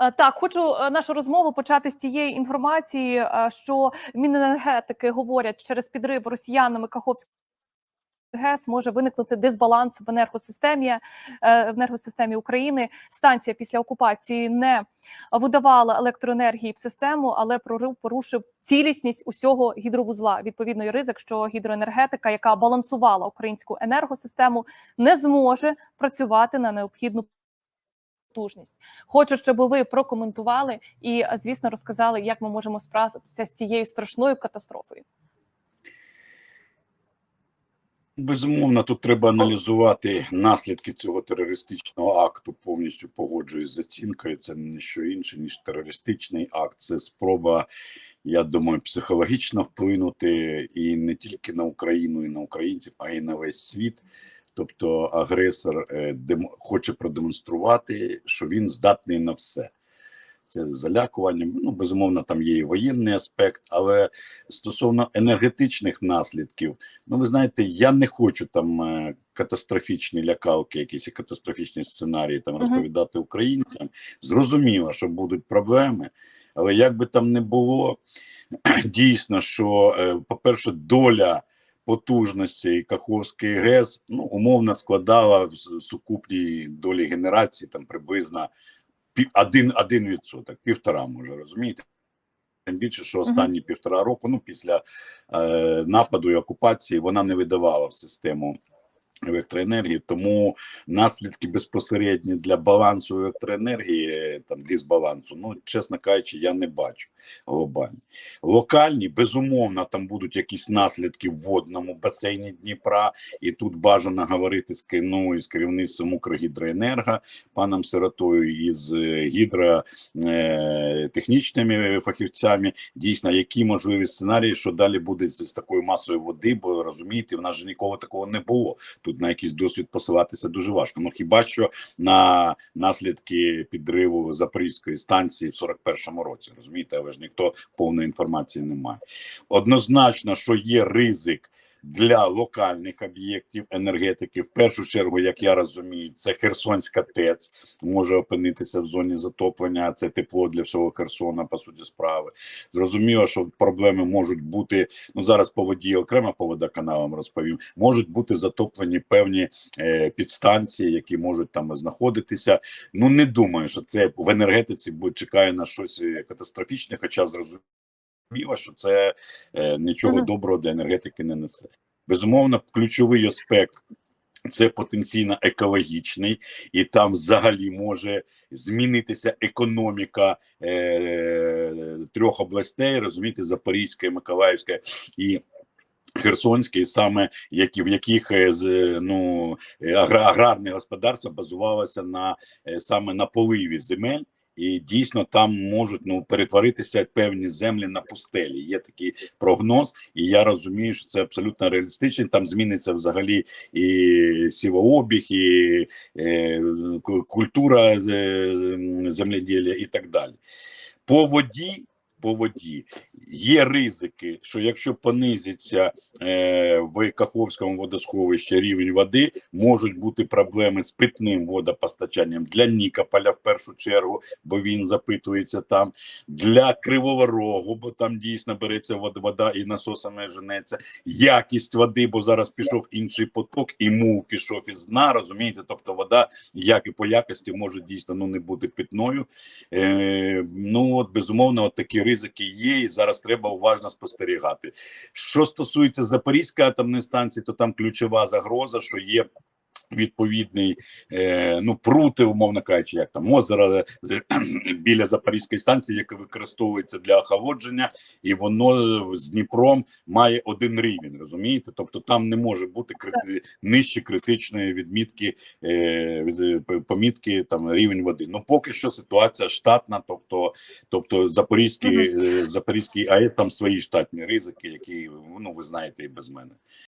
Е, Так, хочу е, нашу розмову почати з тієї інформації, е, що міненергетики говорять, через підрив росіянами Каховської ГЕС може виникнути дисбаланс в енергосистемі в енергосистемі України. Станція після окупації не видавала електроенергії в систему, але прорив порушив цілісність усього гідровузла. Відповідно, ризик, що гідроенергетика, яка балансувала українську енергосистему, не зможе працювати на необхідну потужність. Хочу, щоб ви прокоментували і, звісно, розказали, як ми можемо справитися з цією страшною катастрофою. Безумовно, тут треба аналізувати наслідки цього терористичного акту. Повністю погоджуюсь з оцінкою. Це не що інше ніж терористичний акт. Це спроба, я думаю, психологічно вплинути і не тільки на Україну, і на українців, а й на весь світ. Тобто, агресор е, демо- хоче продемонструвати, що він здатний на все. Це залякування. Ну, безумовно, там є і воєнний аспект, але стосовно енергетичних наслідків, ну ви знаєте, я не хочу там е, катастрофічні лякалки, якісь катастрофічні сценарії там розповідати українцям. Зрозуміло, що будуть проблеми, але як би там не було, дійсно, що, е, по-перше, доля потужності Каховський ГЕС ну, умовно складала в сукупній долі генерації там приблизно пі- один, один відсоток, півтора може розумієте. Тим більше, що останні півтора року, ну після е, нападу і окупації, вона не видавала в систему електроенергії, тому наслідки безпосередні для балансу електроенергії, там дисбалансу, ну чесно кажучи, я не бачу глобальні. Локальні, безумовно, там будуть якісь наслідки в водному басейні Дніпра, і тут бажано говорити з ну, із керівництвом Укргідроенерго, паном Сиротою і з е, гідро е, фахівцями, дійсно, які можливі сценарії, що далі буде з такою масою води, бо розумієте, в нас же ніколи такого не було. Тут на якийсь досвід посилатися дуже важко. Ну хіба що на наслідки підриву Запорізької станції в 41-му році, розумієте, але ж ніхто повної інформації не має. Однозначно, що є ризик. Для локальних об'єктів енергетики, в першу чергу, як я розумію, це Херсонська ТЕЦ може опинитися в зоні затоплення. Це тепло для всього Херсона, по суті справи. Зрозуміло, що проблеми можуть бути. Ну зараз по воді окремо по водоканалам розповім. Можуть бути затоплені певні е, підстанції, які можуть там знаходитися. Ну не думаю, що це в енергетиці буде чекає на щось е, катастрофічне, хоча зрозуміло, що це е, нічого доброго для енергетики не несе. Безумовно, ключовий аспект. Це потенційно екологічний, і там взагалі може змінитися економіка е, трьох областей, розумієте, Запорізька, Миколаївська і Херсонська, і саме які в яких е, ну е, аграрне господарство базувалося на саме на поливі земель. І дійсно там можуть ну перетворитися певні землі на пустелі. Є такий прогноз, і я розумію, що це абсолютно реалістично. Там зміниться взагалі і сівообіг, і е, культура земледілля, і так далі. По воді, по воді є ризики, що якщо понизиться е, в Каховському водосховищі рівень води, можуть бути проблеми з питним водопостачанням для Нікополя в першу чергу, бо він запитується там, для Кривого Рогу, бо там дійсно береться вода і насосами женеться. Якість води, бо зараз пішов інший поток, і мув пішов із дна, розумієте? Тобто вода, як і по якості, може дійсно ну, не бути питною. Е, ну от безумовно, от такі ризики є, і зараз треба уважно спостерігати. Що стосується Запорізької атомної станції, то там ключова загроза, що є. Відповідний е, ну прути, умовно кажучи, як там озеро е, біля Запорізької станції, яке використовується для охолодження, і воно з Дніпром має один рівень. Розумієте? Тобто там не може бути крити... нижче критичної відмітки е, помітки там рівень води. Ну поки що ситуація штатна, тобто, тобто Запорізький, е, Запорізький АЕС там свої штатні ризики, які ну ви знаєте і без мене.